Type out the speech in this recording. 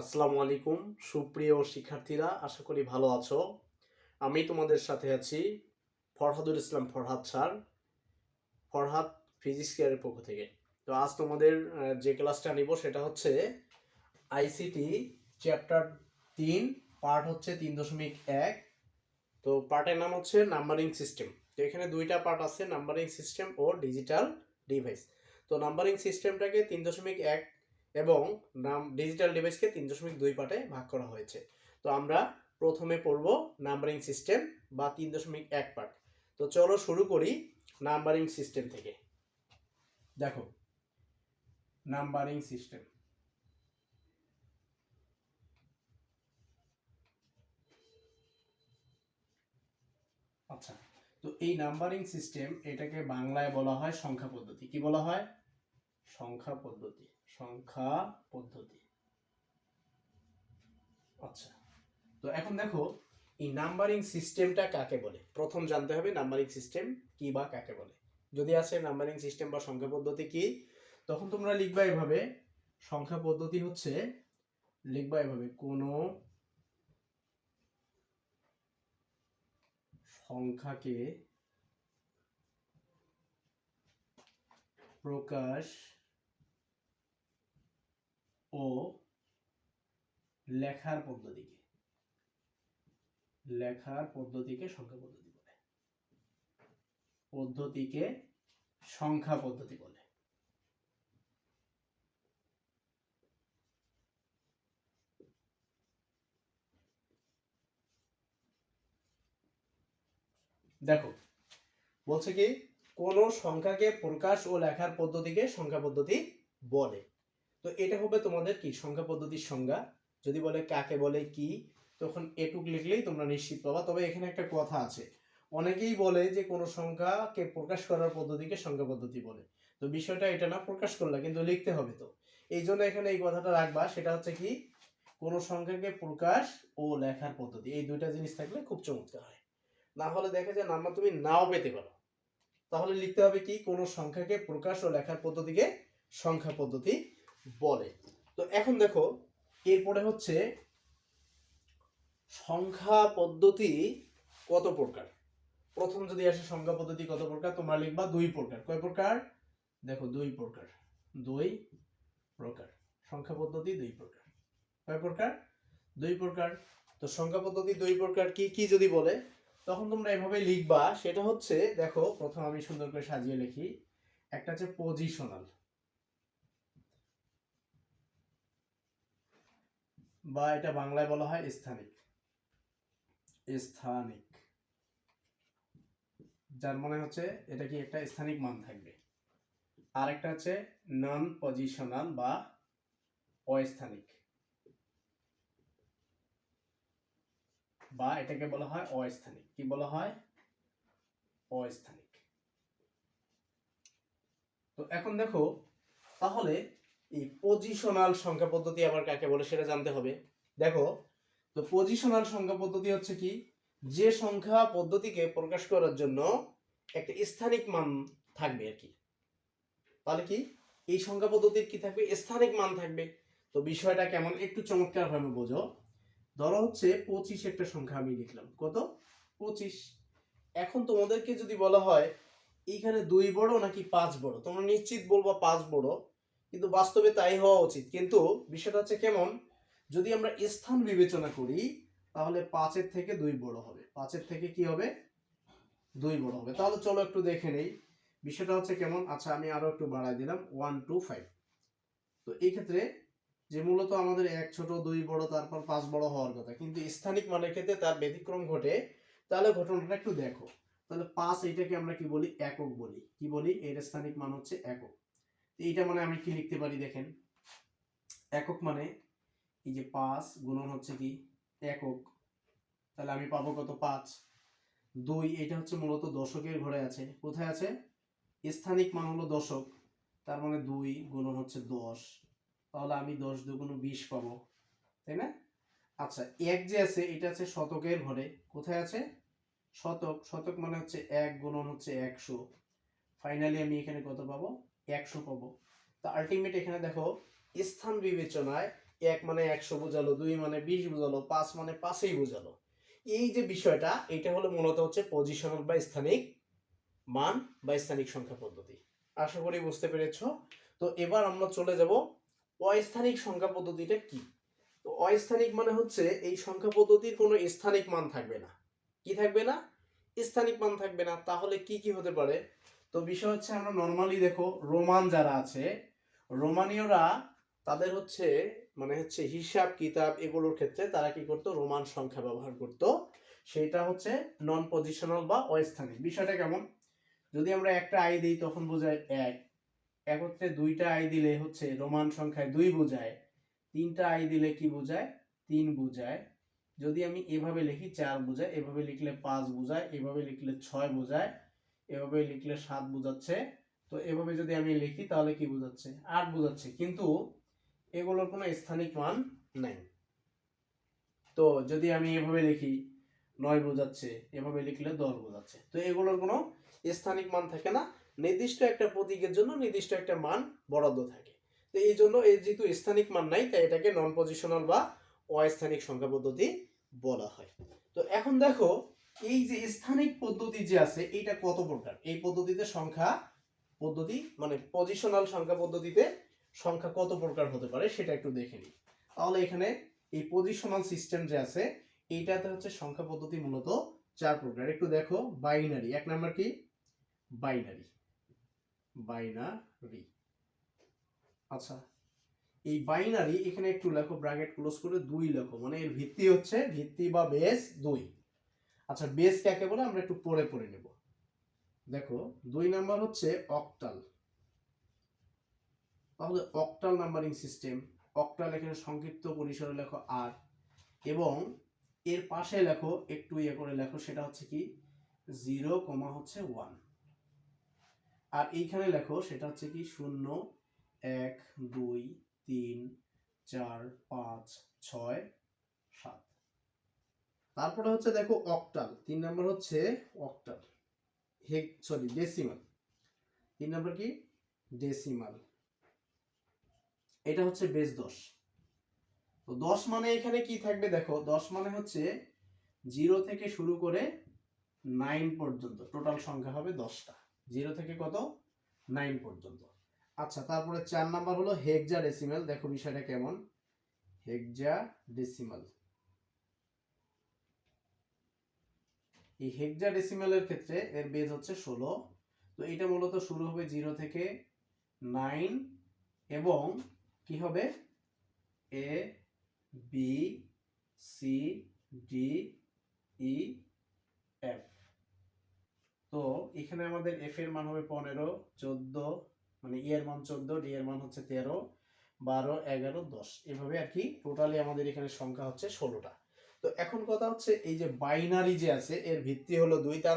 আসসালামু আলাইকুম, সুপ্রিয় শিক্ষার্থীরা, আশা করি ভালো আছো। আমি তোমাদের সাথে আছি ফরহাদুল ইসলাম ফরহাদ স্যার, ফরহাদ ফিজিক্স কেয়ারের পক্ষ থেকে। তো আজ তোমাদের যে ক্লাসটা নিব সেটা হচ্ছে আইসিটি চ্যাপ্টার তিন, পার্ট হচ্ছে তিন দশমিক এক। তো পার্টের নাম হচ্ছে নাম্বারিং সিস্টেম। তো এখানে দুইটা পার্ট আছে, নাম্বারিং সিস্টেম ও ডিজিটাল ডিভাইস। তো নাম্বারিং সিস্টেমটাকে তিন দশমিক এক এবং নাম ডিজিটাল ডিভাইসকে তিন দশমিক দুই পার্টে ভাগ করা হয়েছে। তো আমরা প্রথমে পড়ব নাম্বারিং সিস্টেম বা তিন দশমিক এক পার্ট তো চলো শুরু করি নাম্বারিং সিস্টেম থেকে। দেখো নাম্বারিং সিস্টেম আচ্ছা তো এই নাম্বারিং সিস্টেম এটাকে বাংলায় বলা হয় সংখ্যা পদ্ধতি। কি বলা হয়? সংখ্যা পদ্ধতি সংখ্যা পদ্ধতি। আচ্ছা তো এখন দেখো, এই নাম্বারিং সিস্টেমটা কাকে বলে? প্রথম জানতে হবে নাম্বারিং সিস্টেম কি বা কাকে বলে। যদি আছে নাম্বারিং সিস্টেম বা সংখ্যা পদ্ধতি কি, তখন তোমরা লিখবা এভাবে, সংখ্যা পদ্ধতি হচ্ছে, লিখবা এভাবে, কোনো সংখ্যাকে প্রকাশ ও লেখার পদ্ধতিকে লেখার পদ্ধতিকে সংখ্যা পদ্ধতি বলে। পদ্ধতিকে সংখ্যা পদ্ধতি বলে। দেখো, বলছে কি, কোন সংখ্যাকে প্রকাশ ও লেখার পদ্ধতিকে সংখ্যা পদ্ধতি বলে। তো এটা হবে তোমাদের কি? সংখ্যা পদ্ধতির সংজ্ঞা। যদি বলে কাকে বলে কি, তখন এটুক লিখলেই তোমরা নিশ্চিত পাবা। তবে এখানে একটা কথা আছে। অনেকেই বলে যে কোনো সংখ্যাকে প্রকাশ করার পদ্ধতিকে সংখ্যা পদ্ধতি বলে। তো বিষয়টা এটা না, প্রকাশ করলে কিন্তু লিখতে হবে তো। এই জন্য এখানে এই কথাটা রাখবা। সেটা হচ্ছে কি, কোনো সংখ্যাকে প্রকাশ ও লেখার পদ্ধতি, এই দুইটা জিনিস থাকলে খুব চমৎকার হয়। না হলে দেখা যায় নাম্বার তুমি নাও পেতে পারো। তাহলে লিখতে হবে কি, কোনো সংখ্যাকে প্রকাশ ও লেখার পদ্ধতিকে সংখ্যা পদ্ধতি বলে। তো এখন দেখো, এরপরে হচ্ছে সংখ্যা পদ্ধতি কত প্রকার? প্রথম যদি আসে সংখ্যা পদ্ধতি কত প্রকার, তোমরা লিখবা দুই প্রকার। কয় প্রকার? দেখো, দুই প্রকার। দুই প্রকার। সংখ্যা পদ্ধতি দুই প্রকার। কয় প্রকার? দুই প্রকার। তো সংখ্যা পদ্ধতি দুই প্রকার কি কি যদি বলে, তখন তোমরা এভাবে লিখবা। সেটা হচ্ছে, দেখো, প্রথম আমি সুন্দর করে সাজিয়ে লিখি। একটা হচ্ছে পজিশনাল বা এটা বাংলায় বলা হয় স্থানিক। স্থানিক। যার মানে হচ্ছে এটা কি একটা স্থানিক মান থাকবে। আর একটা হচ্ছে নন পজিশনাল বা অস্থানিক। বা এটাকে বলা হয় অস্থানিক। কি বলা হয়? অস্থানিক। তো এখন দেখো, তাহলে এই পজিশনাল সংখ্যা পদ্ধতি আবার কাকে বলে সেটা জানতে হবে। দেখো, তো পজিশনাল সংখ্যা পদ্ধতি হচ্ছে কি? যে সংখ্যা পদ্ধতিকে প্রকাশ করার জন্য একটা স্থানিক মান থাকবে আর কি। তাহলে কি? এই সংখ্যা পদ্ধতির কি থাকবে? স্থানিক মান থাকবে। তো বিষয়টা কেমন? একটু চমৎকার ভাবে বোঝো। ধরো হচ্ছে পঁচিশ একটা সংখ্যা আমি লিখলাম। কত? পঁচিশ। এখন তোমাদেরকে যদি বলা হয়, এইখানে দুই বড় নাকি পাঁচ বড়? তোমরা নিশ্চিত বলব পাঁচ বড়। কিন্তু বাস্তবে তাই হওয়া উচিত। কিন্তু বিষয়টা হচ্ছে কেমন? যদি আমরা স্থান বিবেচনা করি, তাহলে পাঁচের থেকে দুই বড় হবে। পাঁচের থেকে কি হবে? দুই বড় হবে। তাহলে চলো একটু দেখে নেই। বিষয়টা হচ্ছে কেমন? আচ্ছা আমি আরও একটু বাড়াই দিলাম। One, two, five. তো এই ক্ষেত্রে যে মূলত আমাদের এক ছোট, দুই বড়, তারপর পাঁচ বড় হওয়ার কথা। কিন্তু স্থানিক মানের ক্ষেত্রে তার ব্যতিক্রম ঘটে। তাহলে ঘটনাটা একটু দেখো। তাহলে পাঁচ এইটাকে আমরা কি বলি? একক বলি। কি বলি? এর স্থানিক মান হচ্ছে একক। তো এইটা মানে আমি কি লিখতে পারি দেখেন? একক মানে এই যে পাঁচ গুণন হচ্ছে কি? একক। তাহলে আমি পাবো কত? পাঁচ। দুই, এটা হচ্ছে মূলত দশকের ঘরে আছে। কোথায় আছে? স্থানিক মান হলো দশক। তার মানে দুই গুণন হচ্ছে দশ। তাহলে আমি দশ দুগুণ বিশ পাবো। তাই না? আচ্ছা এক যে আছে, এটা আছে শতকের ঘরে। কোথায় আছে? শতক। শতক মানে হচ্ছে এক গুণন হচ্ছে একশো। ফাইনালি আমি এখানে কত পাবো? একশো পাবো। তা আলটিমেট এখানে দেখো, স্থান বিবেচনায় এক মানে একশো বোঝালো, দুই মানে বিশ বোঝালো, পাঁচ মানে পাঁচই বোঝালো। এই যে বিষয়টা, এটা হলো মূলত হচ্ছে পজিশনাল বা স্থানিক মান বা স্থানিক সংখ্যা পদ্ধতি। আশা করি বুঝতে পেরেছ? তো এবার আমরা চলে যাব অস্থানিক সংখ্যা পদ্ধতিটা কি? তো অস্থানিক মানে হচ্ছে এই সংখ্যা পদ্ধতির কোনো স্থানিক মান থাকবে না। কি থাকবে না? স্থানিক মান থাকবে না। তাহলে কি কি হতে পারে? তো বিষয় হচ্ছে আমরা নর্মালি দেখো রোমান যারা আছে, রোমানীয়রা তাদের হচ্ছে মানে হচ্ছে হিসাব, কিতাব এগুলোর ক্ষেত্রে তারা কি করতো? রোমান সংখ্যা ব্যবহার করত। সেটা হচ্ছে নন পজিশনাল বা অস্থানিক বিষয়টা কেমন? যদি আমরা একটা আই দিই তখন বোঝায় এক। একত্রে দুইটা আই দিলে হচ্ছে রোমান সংখ্যায় দুই বোঝায়। তিনটা আই দিলে কি বোঝায়? তিন বোঝায়। যদি আমি এভাবে লিখি, চার বোঝায়। এভাবে লিখলে পাঁচ বোঝায়। এভাবে লিখলে ছয় বোঝায়। এভাবে লিখলে সাত বোঝাচ্ছে। তো এভাবে যদি আমি লিখি, তাহলে কি বোঝাচ্ছে? আট বোঝাচ্ছে, কিন্তু এগুলোর কোনো স্থানিক মান নাই। তো যদি আমি এভাবে লিখি, নয় বোঝাচ্ছে, এভাবে লিখলে দশ বোঝাচ্ছে। তো এগুলোর কোনো স্থানিক মান থাকে না। নির্দিষ্ট একটা প্রতীকের জন্য নির্দিষ্ট একটা মান বরাদ্দ থাকে। তো এই জন্য এই যেহেতু স্থানিক মান নাই, তাই এটাকে নন পজিশনাল বা অস্থানিক সংখ্যা পদ্ধতি বলা হয়। তো এখন দেখো এই যে স্থানিক পদ্ধতি যে আছে, এইটা কত প্রকার? এই পদ্ধতিতে সংখ্যা পদ্ধতি মানে পজিশনাল সংখ্যা পদ্ধতিতে সংখ্যা কত প্রকার হতে পারে সেটা একটু দেখে নিই। তাহলে এখানে এই পজিশনাল সিস্টেম যে আছে, এইটাতে হচ্ছে সংখ্যা পদ্ধতি মূলত চার প্রকার। একটু দেখো বাইনারি এক নাম্বার কি? বাইনারি বাইনারি আচ্ছা এই বাইনারি এখানে একটু লেখো ব্র্যাকেট ক্লোজ করে দুই লেখো মানে এর ভিত্তি হচ্ছে, ভিত্তি বা বেস দুই। আচ্ছা বেস কাকে বলে? আমরা একটু পরে পড়ে নেব। দেখো, দুই নাম্বার হচ্ছে অক্টাল তাহলে অক্টাল নাম্বারিং সিস্টেম অক্টাল এখানে সংক্ষিপ্ত পরিসরে লেখো আর এবং এর পাশে লেখো, একটু ইয়ে করে লেখো, সেটা হচ্ছে কি? জিরো কমা হচ্ছে ওয়ান আর এইখানে লেখো, সেটা হচ্ছে কি? শূন্য, এক, দুই, তিন, চার, পাঁচ, ছয়, সাত। তারপরে হচ্ছে দেখো অক্টাল তিন নম্বর হচ্ছে অক্টাল হেক সরি ডেসিমাল তিন নম্বর কি? ডেসিমাল এটা হচ্ছে বেস দশ। তো দশ মানে এখানে কি থাকবে দেখো? দশ মানে হচ্ছে জিরো থেকে শুরু করে নাইন পর্যন্ত টোটাল সংখ্যা হবে দশটা। জিরো থেকে কত? নাইন পর্যন্ত। আচ্ছা তারপরে চার নাম্বার হলো হেক্সা ডেসিমাল দেখো বিষয়টা কেমন? হেক্সা ডেসিমাল এই হেক্সা ডেসিমালের ক্ষেত্রে এর বেজ হচ্ছে ষোলো। তো এটা মূলত শুরু হবে জিরো থেকে নাইন এবং কি হবে? A, B, C, D, E, F. তো এখানে আমাদের এফ এর মান হবে পনেরো, চোদ্দ মানে ই এর মান চোদ্দ, ডি এর মান হচ্ছে তেরো, বারো, এগারো, দশ। এভাবে আর কি টোটালি আমাদের এখানে সংখ্যা হচ্ছে ষোলোটা। তো এখন কথা হচ্ছে এই যে বাইনারি যে আছে এর ভিত্তি হলো দুই তার